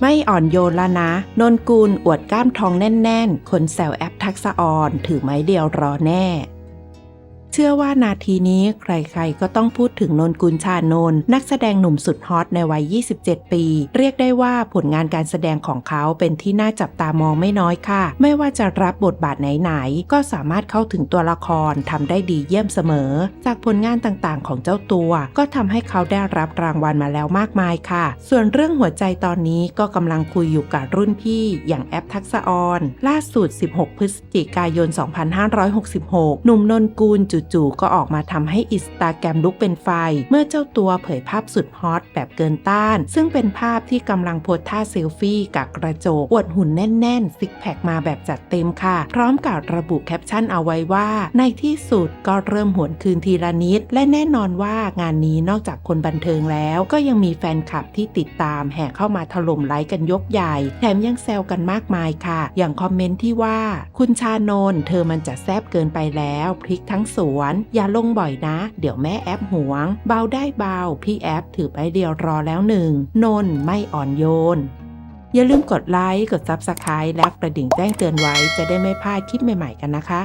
ไม่อ่อนโยนแล้วนะ นนกูลอวดกล้ามทองแน่น ๆ คนแซวแอปทักษะออน ถือไม้เดียวรอแน่ เชื่อว่านาทีนี้ใครๆก็ต้องพูดถึงนนกุลชานนท์นักแสดงหนุ่มสุดฮอตในวัย 27 ปี เรียกได้ว่าผลงานการแสดงของเขาเป็นที่น่าจับตามองไม่น้อยค่ะ ไม่ว่าจะรับบทบาทไหนๆ ก็สามารถเข้าถึงตัวละครทำได้ดีเยี่ยมเสมอ จากผลงานต่างๆ ของเจ้าตัว ก็ทำให้เขาได้รับรางวัลมาแล้วมากมายค่ะ ส่วนเรื่องหัวใจตอนนี้ก็กำลังคุยอยู่กับรุ่นพี่ อย่างแอปทักษะออนล่าสุด 16 พฤศจิกายน 2566 หนุ่มนนกุลจู่จู่ๆ ก็ออกมาทำให้อินสตาแกรมลุกเป็นไฟ เมื่อเจ้าตัวเผยภาพสุดฮอตแบบเกินต้าน ซึ่งเป็นภาพที่กำลังโพสท่าเซลฟี่กับกระจกอวดหุ่นแน่นๆ ซิกแพคมาแบบจัดเต็มค่ะ พร้อมกับระบุแคปชั่นเอาไว้ว่า ในที่สุดก็เริ่มหวนคืนทีละนิด และแน่นอนว่างานนี้นอกจากคนบันเทิงแล้ว ก็ยังมีแฟนคลับที่ติดตามแห่เข้ามาถล่มไลค์กันยกใหญ่ แถมยังแซวกันมากมายค่ะ อย่างคอมเมนต์ที่ว่า คุณชานนเธอมันจะแซบเกินไปแล้วพริกทั้งสูวน อย่าลงบ่อยนะ เดี๋ยวแม่แอปหวง เบาได้เบา พี่แอปถือไปเดียวรอแล้วหนึ่ง นนท์ไม่อ่อนโยน อย่าลืมกดไลค์ กด Subscribe และกระดิ่งแจ้งเตือนไว้จะได้ไม่พลาดคลิปใหม่ๆกันนะคะ